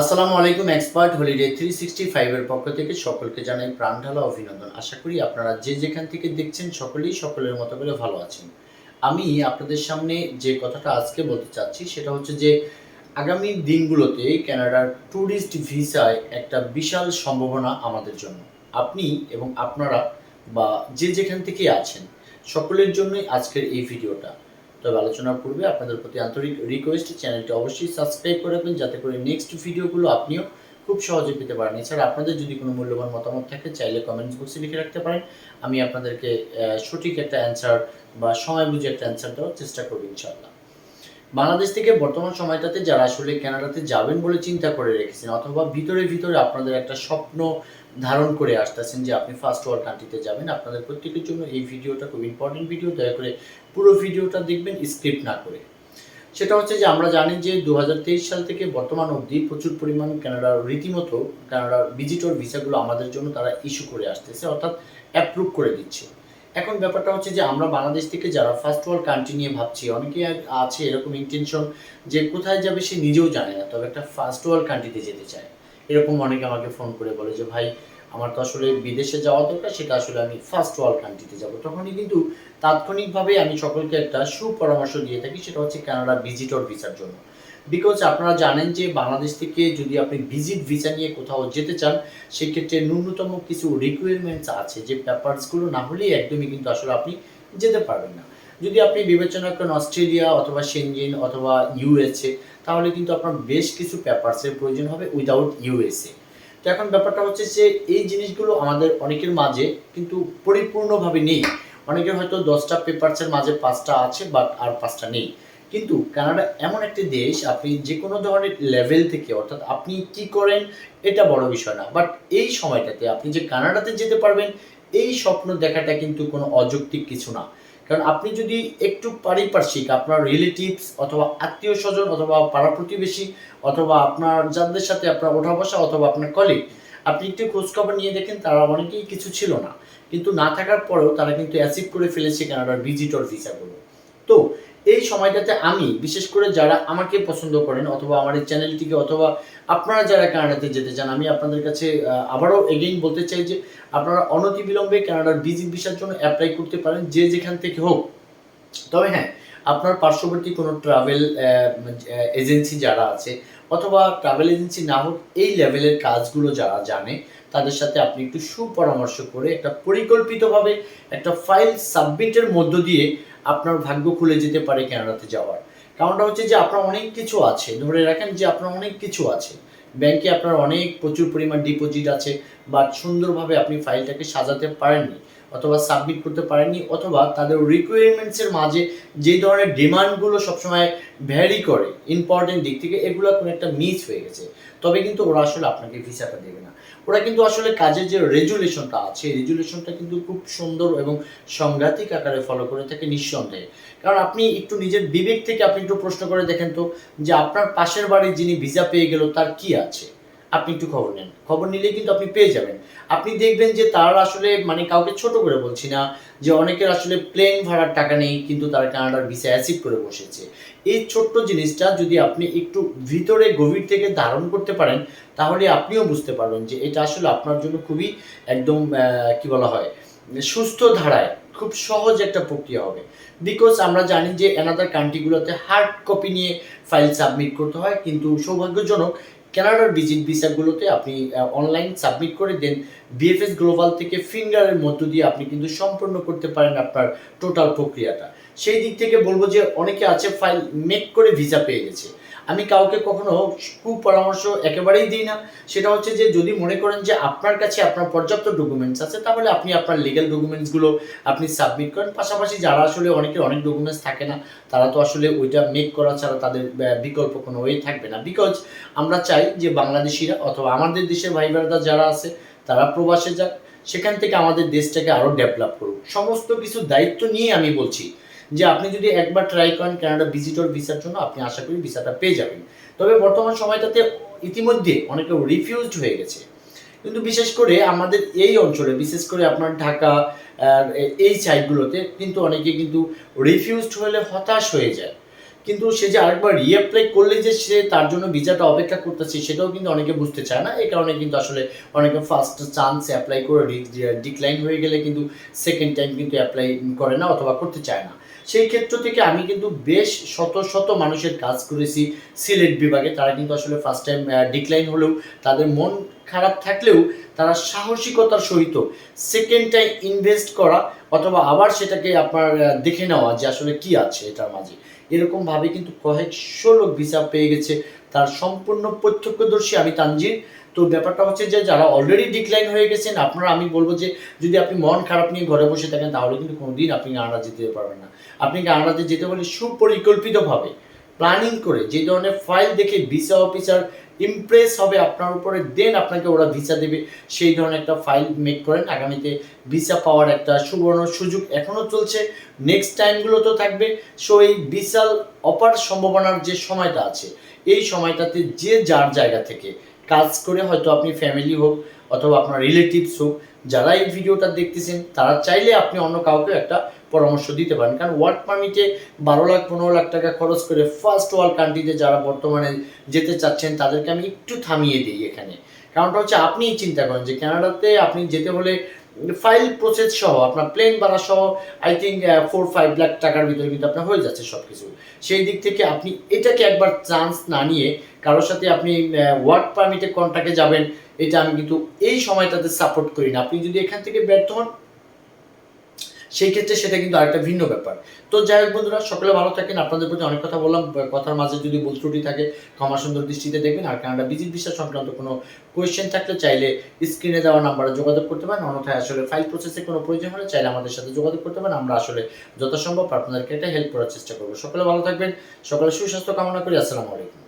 আসসালামু আলাইকুম expert holiday three sixty ফাইভের পক্ষ থেকে সকলকে জানাই প্রাণ ঢালা অভিনন্দন। আশা করি আপনারা যে যেখান থেকে দেখছেন সকলেই সকলের মতো করে ভালো আছেন। আমি আপনাদের সামনে যে কথাটা আজকে বলতে চাচ্ছি, সেটা হচ্ছে যে আগামী দিনগুলোতে কানাডার ট্যুরিস্ট ভিসায় একটা বিশাল সম্ভাবনা আমাদের জন্য। আপনি এবং আপনারা বা যে যেখান থেকে আছেন, সকলের জন্যই আজকের এই ভিডিওটা। তবে আলোচনার পূর্বে আপনাদের প্রতি আন্তরিক রিকোয়েস্ট চ্যানেলটি অবশ্যই সাবস্ক্রাইব করে রাখবেন যাতে করে নেক্সট ভিডিওগুলো আপনিও খুব সহজে পেতে পারেন। এছাড়া আপনাদের যদি কোনো মূল্যবান মতামত থাকে, চাইলে কমেন্টস বক্সে লিখে রাখতে পারেন। আমি আপনাদেরকে সঠিক একটা অ্যান্সার বা সময় বুঝে একটা অ্যান্সার দেওয়ার চেষ্টা করব ইনশাআল্লাহ। বাংলাদেশ থেকে বর্তমান সময়টাতে যারা আসলে কানাডাতে যাবেন বলে চিন্তা করে রেখেছেন, অথবা ভিতরে ভিতরে আপনাদের একটা স্বপ্ন ধারণ করে আসতেছেন যে আপনি ফার্স্ট ওয়ার্ল্ড কান্ট্রিতে যাবেন। আপনাদের প্রত্যেকের জন্য এই ভিডিওটা খুব ইম্পর্টেন্ট ভিডিও দয়া করে পুরো ভিডিওটা দেখবেন স্ক্রিপ্ট না করে। সেটা হচ্ছে যে আমরা জানি যে দু হাজার তেইশ সাল থেকে বর্তমান অবধি প্রচুর পরিমাণ কানাডার রীতিমতো কানাডার ভিজিটর ভিসাগুলো আমাদের জন্য তারা ইস্যু করে আসতেছে, অর্থাৎ অ্যাপ্রুভ করে দিচ্ছে। এখন ব্যাপারটা হচ্ছে যে আমরা বাংলাদেশ থেকে যারা ফার্স্ট ওয়ার্ল্ড কান্ট্রি নিয়ে ভাবছি অনেকে আছে এরকম ইন্টেনশন যে কোথায় যাবে সে নিজেও জানে না, তবে একটা ফার্স্ট ওয়ার্ল্ড কান্ট্রিতে যেতে চায়। এরকম অনেকে আমাকে ফোন করে বলে যে, ভাই, আমার তো আসলে বিদেশে যাওয়া দরকার, সেটা আসলে আমি ফার্স্ট ওয়ার্ল্ড কান্ট্রিতে যাব। তখনই কিন্তু তাৎক্ষণিকভাবে আমি সকলকে একটা সুপরামর্শ দিয়ে থাকি, সেটা হচ্ছে কানাডা ভিজিটর ভিসার জন্য। বিকজ আপনারা জানেন যে, বাংলাদেশ থেকে যদি আপনি ভিজিট ভিসা নিয়ে কোথাও যেতে চান, সেক্ষেত্রে ন্যূনতম কিছু রিকোয়ারমেন্টস আছে যে পেপারসগুলো না হলেই একদমই কিন্তু আসলে আপনি যেতে পারবেন না। যদি আপনি বিবেচনা করেন অস্ট্রেলিয়া অথবা সেনজেন অথবা ইউএসএ তাহলে কিন্তু আপনার বেশ কিছু পেপারসের প্রয়োজন হবে উইদাউট ইউএসএ তো এখন ব্যাপারটা হচ্ছে যে এই জিনিসগুলো আমাদের অনেকের মাঝে কিন্তু পরিপূর্ণভাবে নেই। অনেকের হয়তো দশটা পেপারসের মাঝে পাঁচটা আছে বাট আর পাঁচটা নেই। কিন্তু কানাডা এমন একটি দেশ, আপনি যে কোনো ধরনের লেভেল থেকে, অর্থাৎ আপনি কি করেন, এটা বড় বিষয় না। বাট এই সময়টাতে আপনি যে কানাডাতে যেতে পারবেন, এই স্বপ্ন দেখাটা কিন্তু কোনো অযৌক্তিক কিছু না। কারণ আপনি যদি একটু পারিপার্শ্বিক, আপনার রিলেটিভস অথবা আত্মীয় স্বজন অথবা পাড়া প্রতিবেশী অথবা আপনার যাদের সাথে আপনার ওঠা বসা অথবা আপনার কলিগ আপনি একটু খোঁজখবর নিয়ে দেখেন তারা অনেকেই কিছু ছিল না। কিন্তু না থাকার পরেও তারা কিন্তু অ্যাসিভ করে ফেলেছে কানাডার ভিজিটর ভিসাগুলো তো এই সময়টাতে আমি, বিশেষ করে যারা আমাকে পছন্দ করেন অথবা আমার এই চ্যানেলটিকে অথবা আপনারা যারা কানাডাতে যেতে চান, আমি আপনাদের কাছে আবারও এগেইন বলতে চাই যে আপনারা অনতিবিলম্বে কানাডার ভিজিট ভিসার জন্য অ্যাপ্লাই করতে পারেন, যে যেখান থেকে হোক। তবে হ্যাঁ আপনার পার্শ্ববর্তী কোনো ট্রাভেল এজেন্সি যারা আছে অথবা ট্রাভেল এজেন্সি না হোক, এই লেভেলের কাজগুলো যারা জানে তাদের সাথে আপনি একটু সুপরামর্শ করে একটা পরিকল্পিতভাবে একটা ফাইল সাবমিটের মধ্য দিয়ে আপনার ভাগ্য খুলে যেতে পারে ক্যানাডাতে যাওয়ার। কারণটা হচ্ছে যে আপনার অনেক কিছু আছে। ধরে রাখেন যে আপনার অনেক কিছু আছে। ব্যাংকে আপনার অনেক প্রচুর পরিমাণ ডিপোজিট আছে বা সুন্দরভাবে আপনি ফাইলটাকে সাজাতে পারেননি। অথবা সাবমিট করতে পারেননি, অথবা তাদের রিকোয়ারমেন্টসের মাঝে যে ধরনের ডিমান্ডগুলো সবসময় ভ্যারি করে ইম্পর্টেন্ট দিক থেকে এগুলো কোনো একটা মিস হয়ে গেছে। তবে কিন্তু ওরা আসলে আপনাকে ভিসাটা দেবে না। ওরা কিন্তু আসলে কাজের যে রেজুলেশনটা আছে রেজুলেশনটা কিন্তু খুব সুন্দর এবং সংঘাতিক আকারে ফলো করে থাকে নিঃসন্দেহে। কারণ আপনি একটু নিজের বিবেক থেকে আপনি একটু প্রশ্ন করে দেখেন তো, যে আপনার পাশের বাড়ির যিনি ভিসা পেয়ে গেল, তার কি আছে? আপনি একটু খবর নেন। খবর নিলে কিন্তু আপনি পেয়ে যাবেন। আপনি দেখবেন যে তারা আসলে মানে কাউকে ছোট করে বলছি না, যে অনেকের আসলে প্লেন ভাড়ার টাকা নেই, কিন্তু তারা কানাডার ভিসা অ্যাসিভ করে বসেছে। এই ছোট্ট জিনিসটা যদি আপনি একটু ভিতরে গভীর থেকে ধারণ করতে পারেন, তাহলে আপনিও বুঝতে পারবেন যে এটা আসলে আপনার জন্য খুবই একদম কি বলা হয়, সুস্থ ধারায় খুব সহজ একটা প্রক্রিয়া হবে। বিকজ আমরা জানি যে এনাদার কান্ট্রিগুলোতে হার্ড কপি নিয়ে ফাইল সাবমিট করতে হয়, কিন্তু সৌভাগ্যজনক কানাডার ভিজিট ভিসাগুলোতে আপনি অনলাইন সাবমিট করে দেন। বিএফএস গ্লোবাল থেকে ফিঙ্গারের মধ্য দিয়ে আপনি কিন্তু সম্পূর্ণ করতে পারেন আপনার টোটাল প্রক্রিয়াটা। সেই দিক থেকে বলব যে অনেকে আছে ফাইল মেক করে ভিসা পেয়ে গেছে। আমি কাউকে কখনো কুপরামর্শ একেবারেই দিই না। সেটা হচ্ছে যে, যদি মনে করেন যে আপনার কাছে আপনার পর্যাপ্ত ডকুমেন্টস আছে, তাহলে আপনি আপনার লিগ্যাল ডকুমেন্টসগুলো আপনি সাবমিট করেন। পাশাপাশি যারা আসলে অনেকের অনেক ডকুমেন্টস থাকে না, তারা তো আসলে ওইটা মেক করা ছাড়া তাদের বিকল্প কোনো ওয়ে থাকবে না। বিকজ আমরা চাই যে বাংলাদেশিরা অথবা আমাদের দেশের ভাই বোনেরা যারা আছে, তারা প্রবাসে যাক। সেখান থেকে আমাদের দেশটাকে আরও ডেভেলপ করুক। সমস্ত কিছু দায়িত্ব নিয়ে আমি বলছি। যে আপনি যদি একবার ট্রাই করেন কানাডা ভিজিটর ভিসার জন্য, আপনি আশা করি ভিসাটা পেয়ে যাবেন। তবে বর্তমান সময়টাতে ইতিমধ্যে অনেকে রিফিউজড হয়ে গেছে। কিন্তু বিশেষ করে আমাদের এই অঞ্চলে, বিশেষ করে আপনার ঢাকা এই সাইডগুলোতে কিন্তু অনেকে কিন্তু রিফিউজড হলে হতাশ হয়ে যায়। কিন্তু সে যে আরেকবার রিঅ্যাপ্লাই করলে যে সে তার জন্য ভিসাটা অপেক্ষা করতেছে, সেটাও কিন্তু অনেকে বুঝতে চায় না। এই কারণে কিন্তু আসলে অনেকে ফার্স্ট চান্স অ্যাপ্লাই করে ডিক্লাইন হয়ে গেলে কিন্তু সেকেন্ড টাইম কিন্তু অ্যাপ্লাই করে না অথবা করতে চায় না। সেই ক্ষেত্র থেকে আমি কিন্তু বেশ শত শত মানুষের কাজ করেছি সিলেট বিভাগে। তারা কিন্তু আসলে ফার্স্ট টাইম ডিক্লাইন হলেও তাদের মন খারাপ থাকলেও তারা সাহসিকতার সহিত সেকেন্ড টাইম ইনভেস্ট করা অথবা আবার সেটাকে আপনার দেখে নেওয়া যে আসলে কি আছে এটার মাঝে। এরকমভাবে কিন্তু কয়েকশো লোক ভিসা পেয়ে গেছে। তার সম্পূর্ণ প্রত্যক্ষদর্শী আমি তানজির। তো ব্যাপারটা হচ্ছে যে যারা অলরেডি ডিক্লাইন হয়ে গেছেন, আপনারা আমি বলব যে যদি আপনি মন খারাপ নিয়ে ঘরে বসে থাকেন, তাহলে কিন্তু কোনোদিন আপনি কানাডা যেতে পারবেন না। আপনি কানাডাতে যেতে হলে সুপরিকল্পিতভাবে প্ল্যানিং করে যে ধরনের ফাইল দেখে ভিসা অফিসার ইমপ্রেস হবে আপনার উপরে দেন আপনাকে ওরা ভিসা দেবে। সেই ধরনের একটা ফাইল মেক করেন। আগামীতে ভিসা পাওয়ার একটা সুবর্ণ সুযোগ এখনও চলছে। নেক্সট টাইমগুলো তো থাকবে। সো এই বিশাল অপার সম্ভাবনার যে সময়টা আছে, এই সময়টাতে যে যার জায়গা থেকে কাজ করে হয়তো আপনি ফ্যামিলি হোক অথবা আপনার রিলেটিভস হোক, যারা এই ভিডিওটা দেখতেছেন, তারা চাইলে আপনি অন্য কাউকে একটা পরামর্শ দিতে পারেন। কারণ ওয়ার্ক পারমিটে বারো লাখ, পনেরো লাখ টাকা খরচ করে ফার্স্ট ওয়ার্ল্ড কান্ট্রিতে যারা বর্তমানে যেতে চাচ্ছেন, তাদেরকে আমি একটু থামিয়ে দিই এখানে। কারণটা হচ্ছে আপনিই চিন্তা করেন যে ক্যানাডাতে আপনি যেতে হলে ফাইল প্রসেস সহ, আপনার প্লেন ভাড়া সহ I think four five lakh টাকার ভিতরে কিন্তু আপনার হয়ে যাচ্ছে সব কিছু সেই দিক থেকে আপনি এটাকে একবার চান্স না নিয়ে কারোর সাথে আপনি ওয়ার্ক পারমিটে কন্ট্যাক্টে যাবেন, এটা আমি কিন্তু এই সময়টাতে সাপোর্ট করি না। আপনি যদি এখান থেকে ব্যর্থ হন সেই ক্ষেত্রে সেটা কিন্তু আরেকটা ভিন্ন ব্যাপার। তো যাই হোক বন্ধুরা, সকলে ভালো থাকেন। আপনাদের প্রতি অনেক কথা বললাম। কথার মাঝে যদি ভুল ত্রুটি থাকে, ক্ষমা সুন্দর দৃষ্টিতে দেখবেন। আর কানাডা বিজিট বিষয় সংক্রান্ত কোনো কোয়েশ্চেন থাকলে চাইলে স্ক্রিনে দেওয়া নাম্বারে যোগাযোগ করতে পারেন। অন্যথায় আসলে ফাইল প্রসেসে কোনো প্রয়োজন হলে চাইলে আমাদের সাথে যোগাযোগ করতে পারেন। আমরা আসলে যথাসম্ভব আপনাদেরকে একটা হেল্প করার চেষ্টা করব। সকলে ভালো থাকবেন। সকলে সুস্বাস্থ্য কামনা করি। আসসালামু আলাইকুম।